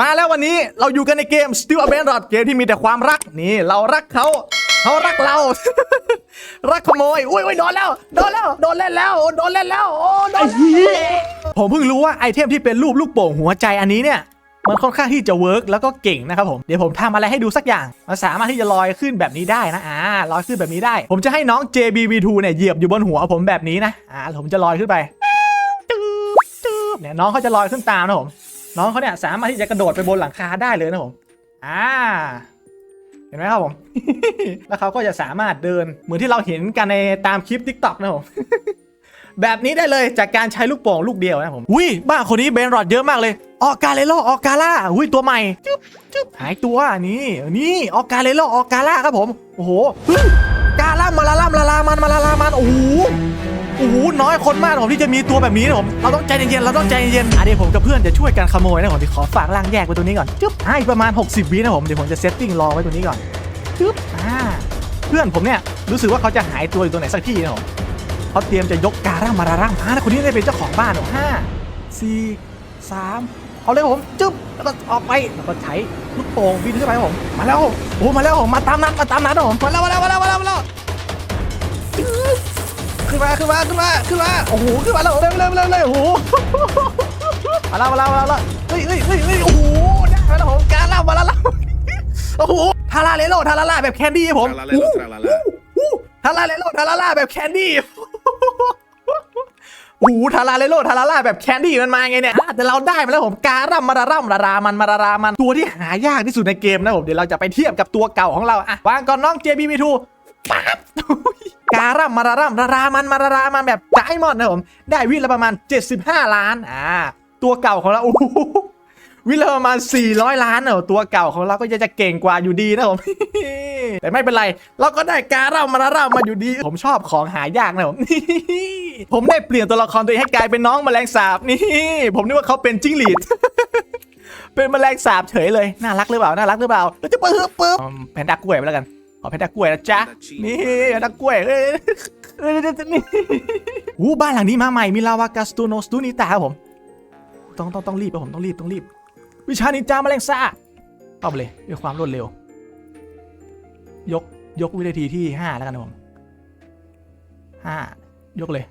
มาแล้ววันนี้เราอยู่กันในเกม Still a b a n d o n เกมที่มีแต่ความรักนี่เรารักเขาเขารักเรา รักขโมยอุ้ยอุ้ยโดนแล้วโดนแล้วโดนเล่นแล้วโดนเล่นแล้วโอ้โดนผมเพิ่งรู้ว่าไอเทมที่เป็นรูปลูกโป่งหัวใจอันนี้เนี่ยมันค่อนข้างที่จะเวิร์กแล้วก็เก่งนะครับผมเดี๋ยวผมทำอะไรให้ดูสักอย่าง มันสามารถที่จะลอยขึ้นแบบนี้ได้นะอ่าลอยขึ้นแบบนี้ได้ ผมจะให้น้อง JBV2 เนี่ยเหยียบอยู่บนหัวผมแบบนี้นะอ่าแล้วผมจะลอยขึ้นไปจืบจืบเนี่ยน้องเขาจะลอยขึ้นตามนะผม น้องเขาเนี่ยสามารถที่จะกระโดดไปบนหลังคาได้เลยนะผมอ่าเห็นไหมครับผม แล้วเขาก็จะสามารถเดินเหมือนที่เราเห็นกันในตามคลิป t ิ k t o k นะผม แบบนี้ได้เลยจากการใช้ลูกโป่งลูกเดียวนะผมอุ้ยบ้าคนนี้เบนรอดเยอะมากเลย ออกาเลโลออกาล่าอุ้ยตัวใหม่จุ๊บจุ๊บหายตัวนี่นี่ออกาเลโลออกาล่าครับผม โอ้โหกาล่ามาลาล่ามาลาลามันมาลาลามันโอ้โห โอ้โหน้อยคนมากนะผมที่จะมีตัวแบบนี้นะผมเราต้องใจเย็นๆเราต้องใจเย็นๆอะเดี๋ยวผมกับเพื่อนจะช่วยกันขโมยนะผมเดี๋ยวขอฝากร่างแยกไว้ตัวนี้ก่อนจึ๊บอะอีกประมาณ 60 วินะผมเดี๋ยวผมจะเซตติ้งรอไว้ตัวนี้ก่อนจึ๊บอ่าเพื่อนผมเนี่ยรู้สึกว่าเขาจะหายตัวอยู่ตรงไหนสักที่นะผมเขาเตรียมจะยกการ่ามาราร่างอ่าคนนี้ได้เป็นเจ้าของบ้านหรอห้าสี่สามเอาเลยผมจึ๊บแล้วก็ออกไปแล้วก็ใช้ลูกโป่งบินขึ้นไปผมมาแล้วโอ้มาแล้วผมมาตามนัดมาตามนัดนะผมมาแล้วมาแล้วมาแล้วมาแล้ว ขึ้นมาขึ้นมาขึ้นมาขึ้นมาโอ้โหขึ้นมาแล้วเร็วเร็วเร็วเร็วโอ้โหมาแล้วมาแล้วมาแล้วเฮ้ยเฮ้ยเฮ้ยเฮ้ยโอ้โหได้มาแล้วผมการล่ามาแล้วล่ะโอ้โหทาราเลโลทาราล่าแบบแคนดี้ผม Tralalelo, tralala. อู้ทาราเลโลทาราล่าแบบแคนดี้โอ้โหทาราเลโลทาราล่าแบบแคนดี้มันมาไงเนี่ยอะแต่เราได้มาแล้วผมการ่ำมาราร่ำรารามันมารารามันตัวที่หายากที่สุดในเกมนะผมเดี๋ยวเราจะไปเทียบกับตัวเก่าของเราอะวางก่อนน้อง JBB2 ปั๊บการ่ำมาราร่ำรารามันมารารามันแบบไดมอนด์นะผม ได้วิละประมาณ 75 ล้านอ่าตัวเก่าของเราโอ้โหวิละประมาณ 400 ล้านเนอะตัวเก่าของเราก็จะจะเก่งกว่าอยู่ดีนะผม แต่ไม่เป็นไร เราก็ได้การ่ำมาราร่ำมาอยู่ดี ผมชอบของหายากนะผมผมได้เปลี่ยนตัวละครตัวเองให้กลายเป็นน้องแมลงสาบนี่ ผมนึกว่าเขาเป็นจิ้งหรีด เป็นแมลงสาบเฉยเลย น่ารักหรือเปล่า น่ารักหรือเปล่าแล้วจะเปิดปึ๊บอืมแพนด้ากล้วยไปแล้วกัน ขอเพชรตะกล้วยนะจ๊ะนี่เพชรตะกล้วยเฮ้ยนี่อู้บ้านหลังนี้มาใหม่มีลาวากาสตูโนสตูนิตาครับผม ต้องต้องต้องรีบครับผมต้องรีบต้องรีบ วิชานินจาแมลงสาเข้าไปเลยด้วยความรวดเร็ว ยกยกวินาทีที่ห้าแล้วกันนะผมห้ายกเลย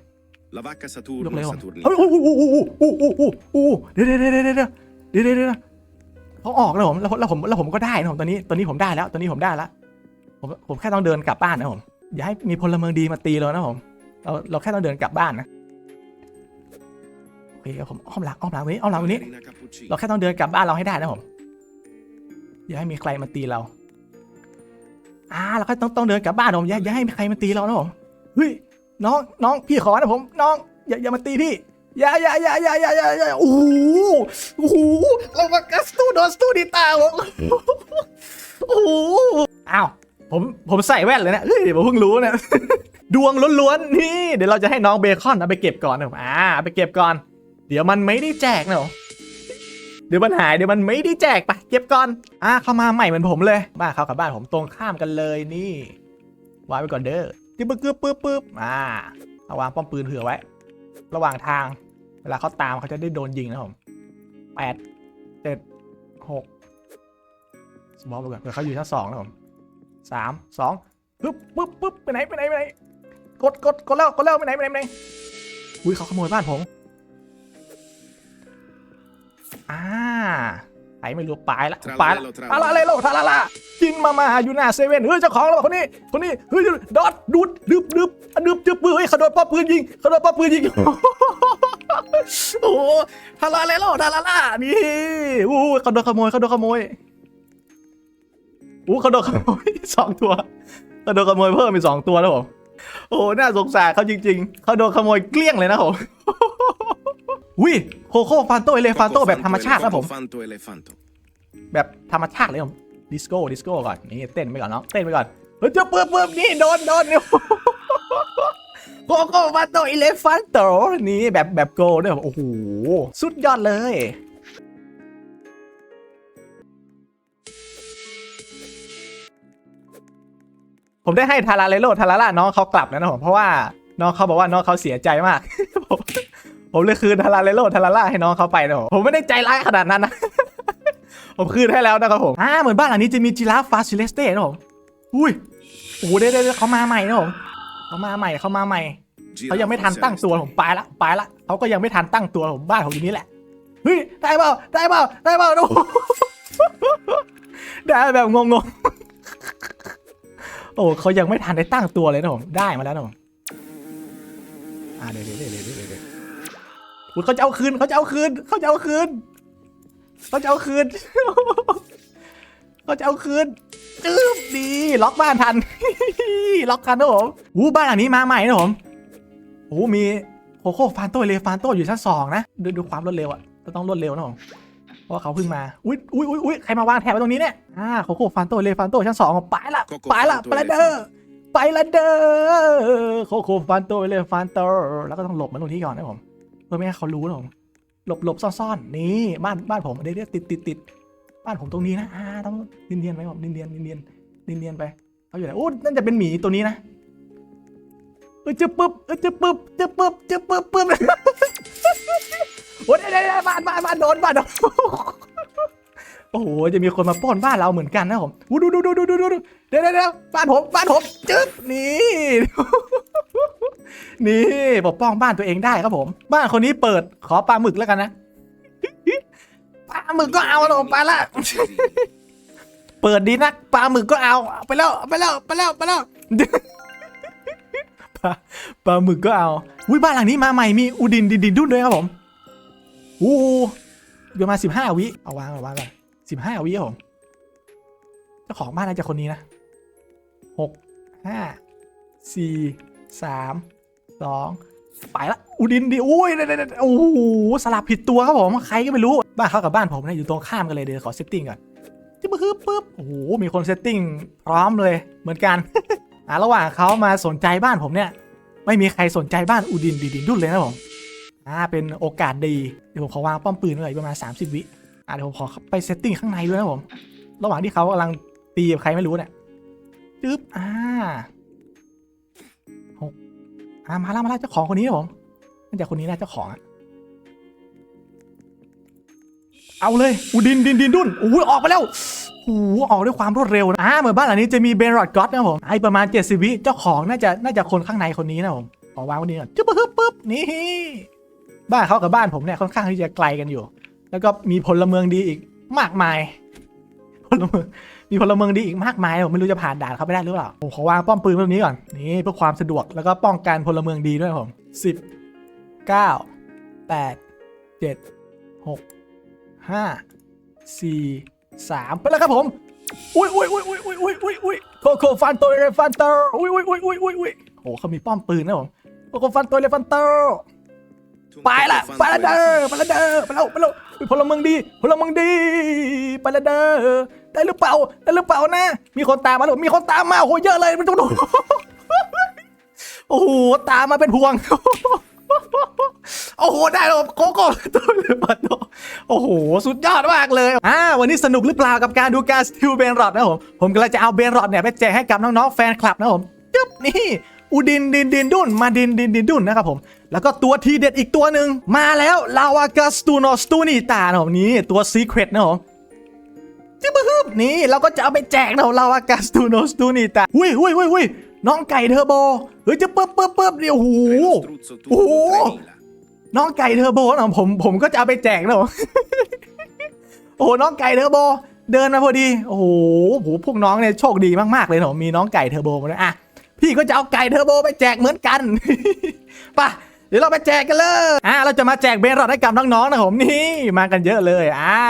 ลาวากาสตูยกเลยผมเฮ้ยโอ้โหโอ้โหโอ้โหโอ้โหเดี๋ยวเดี๋ยวเดี๋ยวเดี๋ยวเดี๋ยวเดี๋ยวเขาออกแล้วผมแล้วผมแล้วผมก็ได้นะผมตอนนี้ตอนนี้ผมได้แล้วตอนนี้ผมได้แล้ว ผมผมแค่ต้องเดินกลับบ้านนะผม อย่าให้มีพลเมืองดีมาตีเรานะผม เราเราแค่ต้องเดินกลับบ้านนะโอเคครับผมอ้อมหลังอ้อมหลังตรงนี้อ้อมหลังตรงนี้ เราแค่ต้องเดินกลับบ้านเราให้ได้นะผม อย่าให้มีใครมาตีเรา อ่าเราแค่ต้องต้องเดินกลับบ้านผมอย่าอย่าให้ใครมาตีเรานะผม เฮ้ยน้องน้องพี่ขอนะผม น้องอย่าอย่ามาตีพี่อย่าอย่าอย่าอย่าอย่าอย่าอย่าโอ้โหโอ้โหเรามากัสตูโดนสตูดิตาผมโอ้โหอ้าว ผมผมใส่แว่นเลยนะเฮ้ยผมเพิ่งรู้นะดวงล้วนๆนี่เดี๋ยวเราจะให้น้องเบคอนเอาไปเก็บก่อนนะผมอ่าไปเก็บก่อน เดี๋ยวมันไม่ได้แจกนะผมเดี๋ยวมันหายเดี๋ยวมันไม่ได้แจกไปเก็บก่อนอะเข้ามาใหม่เหมือนผมเลยบ้านเขากับบ้านผมตรงข้ามกันเลยนี่วางไว้ก่อนเด้อจิ๊บปึ๊บปึ๊บปึ๊บปึ๊บอ่าเอาวางป้อมปืนเผื่อไว้ ระหว่างทาง เวลาเขาตามเขาจะได้โดนยิงนะผมแปดเจ็ดหกสมองไปก่อนเผื่อเขาอยู่ชั้นสองนะผม สามสองปึ๊บปึ๊บปึ๊บไปไหนไปไหนไปไหนกดกดกดแล้วกดแล้วไปไหนไปไหนไปไหนอุ้ยเขาขโมยบ้านผมอ่าไปไม่รู้ปลายละปลายละ Tralalelo, ทาราเลโลทาราลากินมามาอยู่หน้าเซเว่นเฮ้ยเจ้าของแล้วคนนี้คนนี้เฮ้ยดอดดูดดึบดึบอะดึบดึบปืนเฮ้ยเขาโดนป้อมปืนยิงเขาโดนป้อมปืนยิงโอ้โหทาราเลโลทาราลานี่โอ้โหเขาโดนขโมยเขาโดนขโมยโอ้เขาโดนขโมยสองตัวเขาโดนขโมยเพิ่มอีกสองตัวแล้วผมโอ้โหน่าสงสารเขาจริง ๆเขาโดนขโมยเกลี้ยงเลยนะผมวิโคโค่ฟันโตเอเลฟันโตแบบธรรมชาตินะผม Fanto elefanto. แบบธรรมชาติเลยผมดิสโก้ดิสโก้ก่อนนี่เต้นไปก่อนเนาะเต้นไปก่อนเฮ้ยเจ้าเปื้มเปื้มนี่โดนโดนเนี่ยโกโก้มาโตอิเลฟันโตนี่แบบแบบโกด้วยโอ้โห สุดยอดเลย ผมได้ให้ทาราเลโลทาราล่าน้องเขากลับแล้วนะผมเพราะว่าน้องเขาบอกว่าน้องเขาเสียใจมาก ผมผมเลยคืนทาราเลโลทาราล่าให้น้องเขาไปนะผมผมไม่ได้ใจร้ายขนาดนั้นนะผมคืนให้แล้วนะครับผมอ่าเหมือนบ้านหลังนี้จะมีจิราฟฟาซิเลสเต้นะผมอุ้ยโอ้โหเดี๋ยวเดี๋ยวเดี๋ยวเขามาใหม่นะผมเขามาใหม่เขามาใหม่เขายังไม่ทันตั้งตัวผมไปละไปละเขาก็ยังไม่ทันตั้งตัวผมบ้านผมอยู่นี่แหละเฮ้ยได้เปล่าได้เปล่าได้เปล่าโอ้ได้แบบงงๆ โอ้เขายังไม่ทันได้ตั้งตัวเลยนะผม ได้มาแล้วนะผม อ่าเดี๋ยวเดี๋ยวเดี๋ยวเดี๋ยวเขาจะเอาคืนเขาจะเอาคืนเขาจะเอาคืนเขาจะเอาคืนเขาจะเอาคืนจืบดีล็อกบ้านทัน ล็อกทันนะผมอู้บ้านหลังนี้มาใหม่นะผมโอ้มีโคโค่ฟานโต้เลฟานโต้อยู่ชั้นสองนะดูดูความรวดเร็วอะต้องรวดเร็วนะผม เพราะว่าเขาเพิ่งมา อุ้ยอุ้ยอุ้ยอุ้ยใครมาวางแถบไว้ตรงนี้เนี่ย อ่าโคโค่ฟานโต้เลฟานโต้ชั้นสองไปละ Coco ไปละ Fanto ไปละเด้อไปละเด้อ โคโค่ฟานโต้เลฟานโต้แล้วก็ต้องหลบมาตรงนี้ก่อนนะผม เพื่อไม่ให้เขารู้นะผม หลบหลบซ่อนๆ นี่บ้านบ้านผมเดี๋ยวเดี๋ยวติดติดติดบ้านผมตรงนี้นะ อ่าต้องเนียนเนียนๆไปผมเนียนเนียนเนียนเนียนเนียนๆไปเขาอยู่ไหนโอ้นั่นจะเป็นหมีตัวนี้นะเออจะปึ๊บเออจะปึ๊บจะปึ๊บจะปึ๊บปึ๊บ โดนบ้านโดนโอ้โห จะมีคนมาปล้นบ้านเราเหมือนกันนะผมดูดูดูดูดูดูดูเดี๋ยวเดี๋ยวบ้านผมบ้านผมจึ๊บนี่นี่ปกป้องบ้านตัวเองได้ครับผม บ้านคนนี้เปิดขอปลาหมึกแล้วกันนะปลาหมึกก็เอาแล้วไปละเปิดดีนักปลาหมึกก็เอาไปแล้วไปแล้วไปแล้วไปแล้วปลาหมึกก็เอาอุ้ยบ้านหลังนี้มาใหม่มีอูดินดินดินดุนด้วยครับผมอู้ ประมาณสิบห้าวิ เอาวางเอาวางก่อนสิบห้าวิครับผมเจ้าของบ้านน่าจะคนนี้นะหกห้าสี่สามสองไปละอูดินดิอุ้ยเดี๋ยเดี๋ยวเดี๋ยวโอ้โหสลับผิดตัวครับผมใครก็ไม่รู้บ้านเขากับบ้านผมเนะอยู่ตรงข้ามกันเลยเดี๋ยวขอเซตติ้งก่อนจิ๊บปึ๊บปึ๊บโอ้โหมีคนเซตติ้งพร้อมเลยเหมือนกันอะระหว่างเขามาสนใจบ้านผมเนี่ย ไม่มีใครสนใจบ้านอูดินดีดินดุนเลยนะผม อ่าเป็นโอกาสดีเดี๋ยวผมขอวางป้อมปืนไว้ประมาณ 30 วิอะเดี๋ยวผมขอไปเซตติ้งข้างในด้วยนะผมระหว่างที่เขากำลังตีกับใครไม่รู้เนี่ยจึ๊บอ่าหกอ่ามาแล้วมาแล้วเจ้าของคนนี้นะผมน่าจะคนนี้นะเจ้าของอะเอาเลยอูดินดินดินดุนโอ้ออกไปแล้วโอ้ออกด้วยความรวดเร็วนะอ่าเหมือนบ้านหลังนี้จะมีเบนรอดก็อตนะผมไอประมาณ 70 วิเจ้าของน่าจะน่าจะคนข้างในคนนี้นะผมขอวางไว้นี่ก่อนจึ๊บปึ๊บปึ๊บนี่ บ้านเขากับบ้านผมเนี่ยค่อนข้างที่จะไกลกันอยู่ แล้วก็มีพลเมืองดีอีกมากมายพลเมืองมีพลเมืองดีอีกมากมายผมไม่รู้จะผ่านด่านเขาไปได้หรือเปล่าผมขอวางป้อมปืนตรงนี้ก่อนนี่เพื่อความสะดวกแล้วก็ป้องกันพลเมืองดีด้วยผมสิบเก้าแปดเจ็ดหกห้าสี่สามไปแล้วครับผมอุ้ยอุ้ยอุ้ยอุ้ยอุ้ยอุ้ยอุ้ยอุ้ยโคโค่ฟันโตเรฟันเตอร์อุ้ยอุ้ยอุ้ยอุ้ยอุ้ยอุ้ยโอ้เขามีป้อมปืนนะผมโคโค่ฟันโตเรฟันเตอร์ ไปละไปละเด้อไปละเด้อไปแล้วไปแล้วอุ๊ยพลเมืองดีพลเมืองดีไปละเด้อได้หรือเปล่าได้หรือเปล่านะ มีคนตามมาหรือมีคนตามมาโอ้โหเยอะเลยมันต้องดูโอ้โหตามมาเป็นพวงโอ้โหได้แล้วโคโก้ตัวเลยปัดโตโอ้โห สุดยอดมากเลยอ่าวันนี้สนุกหรือเปล่ากับการดูการสติลเบนรอดนะผมผมกำลังจะเอาเบนรอดเนี่ยไปแจกให้กับน้องๆแฟนคลับนะผมจึ๊บนี่ อูดินดินดินดุนมาดินดินดินดุนนะครับผมแล้วก็ตัวทีเด็ดอีกตัวหนึ่งมาแล้วลาวากาสตูโนสตูนิตานะผมนี่ตัวซีเครตนะผมจิบบึบนี่เราก็จะเอาไปแจกนะเราอากาสตูโนสตูนิตาอุ้ยอุ้ยอุ้ยอุ้ยน้องไก่เทอร์โบเฮ้ยจะปึ๊บปึ๊บปึ๊บเดี๋ยวโอ้โหน้องไก่เทอร์โบนะผมผมก็จะเอาไปแจกนะผมโอ้โหน้องไก่เทอร์โบเดินมาพอดี โอ้โห พวกน้องเนี่ยโชคดีมาก ๆ เลยนะผมมีน้องไก่เทอร์โบมาด้วยอะ พี่ก็จะเอาไก่เทอร์โบไปแจกเหมือนกันไป่ะเดี๋ยวเราไปแจกกันเลย อะเราจะมาแจกเบรอดให้กับน้องๆนะผมนี่มากันเยอะเลย อ่า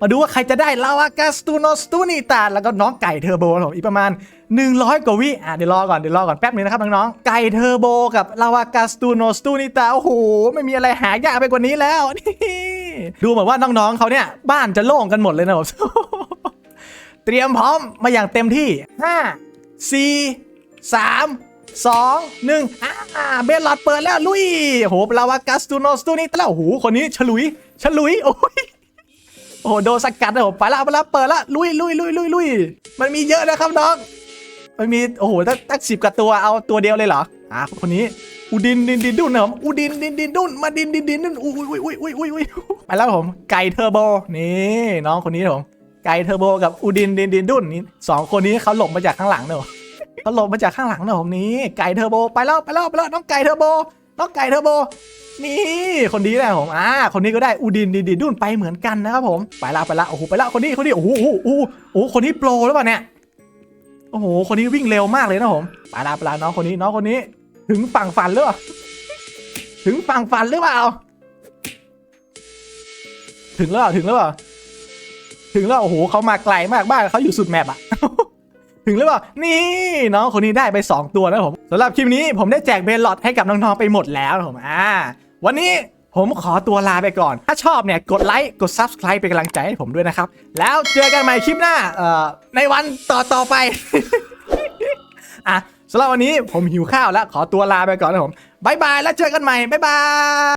มาดูว่าใครจะได้ลาวากาสตูโนสตูนิตาแล้วก็น้องไก่เทอร์โบนะผมอีกประมาณ 100 กว่าวิ อะเดี๋ยวรอก่อน เดี๋ยวรอก่อนแป๊บนึงนะครับน้องๆ ไก่เทอร์โบกับลาวากาสตูโนสตูนิตา โอ้โห ไม่มีอะไรหายากไปกว่านี้แล้ว นี่ ดูเหมือนว่าน้องๆเขาเนี่ยบ้านจะโล่งกันหมดเลยนะผม เตรียมพร้อมมาอย่างเต็มที่ 5 4 3 2 1อ่าเบลลอดเปิดแล้วลุยโอ้โหลาวากัสตูโนสตูนี่แล้วโหคนนี้ฉลุยฉลุยโอ้ยโอ้โหโดนสกัดนะผมไปละไปละเปิดละลุยลุยลุยลุยลุยมันมีเยอะนะครับน้องมันมีโอ้โหตั้งตั้งสิบกว่าตัวเอาตัวเดียวเลยเหรออ่าคนนี้อูดินดินดินดุนนะผมอูดินดินดินดุนมาดินดินดินดุนอุ้ยอุ้ยอุ้ยอุ้ยอุ้ยอุ้ยไปแล้วผมไก่เทอร์โบนี่น้องคนนี้ผมไก่เทอร์โบกับอูดินดินดินดุนนี่สองคนนี้เขาหลบมาจากข้างหลังเนอะ เขาหลบมาจากข้างหลังนะผมนี้ ไก่เทอร์โบไปแล้วไปแล้วไปแล้วน้องไก่เทอร์โบน้องไก่เทอร์โบนี่คนนี้แหละผมอ่าคนนี้ก็ได้อูดินดินดินดุนไปเหมือนกันนะครับผมไปละไปละโอ้โหไปละคนนี้คนนี้โอ้โหโอ้โหโอ้โหคนนี้โปรหรือเปล่าเนี่ยโอ้โหคนนี้วิ่งเร็วมากเลยนะผมไปละไปละน้องคนนี้น้องคนนี้ ถึงฝั่งฝันหรือเปล่าถึงฝั่งฝันหรือเปล่าถึงแล้วถึงแล้วถึงแล้วโอ้โหเขามาไกลมากบ้านเขาอยู่สุดแมปอะ ถึงหรือเปล่า นี่น้องคนนี้ได้ไป 2 ตัวนะผมสำหรับคลิปนี้ผมได้แจกเบลลอดให้กับน้องๆไปหมดแล้วนะผมอ่าวันนี้ผมขอตัวลาไปก่อน ถ้าชอบเนี่ย กดไลค์ กด Subscribe เป็นกำลังใจให้ผมด้วยนะครับ แล้วเจอกันใหม่คลิปหน้าเอ่อในวันต่อต่อๆไป อะสำหรับวันนี้ผมหิวข้าวแล้ว ขอตัวลาไปก่อนนะผมบายบาย แล้วเจอกันใหม่บายบาย